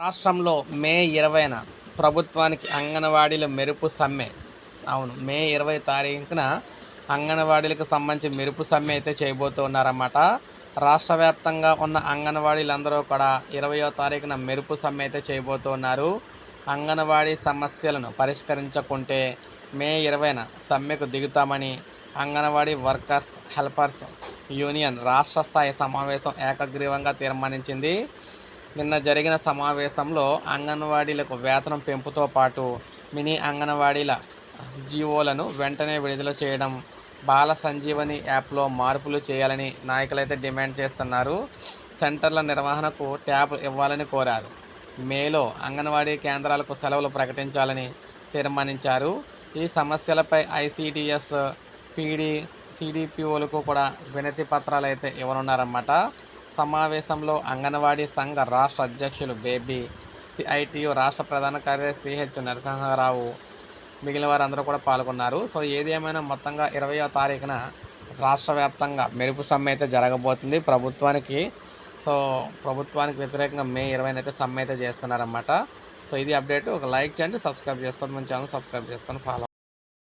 రాష్ట్రంలో మే ఇరవైన ప్రభుత్వానికి అంగన్వాడీల మెరుపు సమ్మె. అవును మే ఇరవై తారీఖున అంగన్వాడీలకు సంబంధించి మెరుపు సమ్మె అయితే చేయబోతున్నారన్నమాట రాష్ట్ర వ్యాప్తంగా ఉన్న అంగన్వాడీలందరూ కూడా ఇరవయో తారీఖున మెరుపు సమ్మె అయితే చేయబోతున్నారు అంగన్వాడీ సమస్యలను పరిష్కరించకుంటే మే ఇరవైన సమ్మెకు దిగుతామని అంగన్వాడీ వర్కర్స్ హెల్పర్స్ యూనియన్ రాష్ట్ర స్థాయి సమావేశం ఏకగ్రీవంగా తీర్మానించింది. నిన్న జరిగిన సమావేశంలో అంగన్వాడీలకు వేతనం పెంపుతో పాటు మినీ అంగన్వాడీల జీవోలను వెంటనే విడుదల చేయడం బాల సంజీవని యాప్లో మార్పులు చేయాలని నాయకులైతే డిమాండ్ చేస్తున్నారు. సెంటర్ల నిర్వహణకు ట్యాబ్ ఇవ్వాలని కోరారు. మేలో అంగన్వాడీ కేంద్రాలకు సెలవులు ప్రకటించాలని తీర్మానించారు. ఈ సమస్యలపై ఐసిడిఎస్ పీడీ సిడిపిఓలకు కూడా వినతి పత్రాలు అయితే ఇవ్వనున్నారన్నమాట. సమావేశంలో అంగన్వాడీ సంఘ రాష్ట్ర అధ్యక్షులు బేబీ సిఐటియు రాష్ట్ర ప్రధాన కార్యదర్శి హెచ్ నరసింహారావు మిగిలిన వారందరూ కూడా పాల్గొన్నారు. సో ఏది ఏమైనా మొత్తంగా ఇరవయో తారీఖున రాష్ట్ర వ్యాప్తంగా మెరుపు సమ్మె అయితే జరగబోతుంది ప్రభుత్వానికి. సో ప్రభుత్వానికి వ్యతిరేకంగా మే ఇరవైన అయితే సమ్మె అయితే చేస్తున్నారన్నమాట. సో ఇది అప్డేట్. ఒక లైక్ చేయండి సబ్స్క్రైబ్ చేసుకోండి. మన ఛానల్ సబ్స్క్రైబ్ చేసుకొని ఫాలో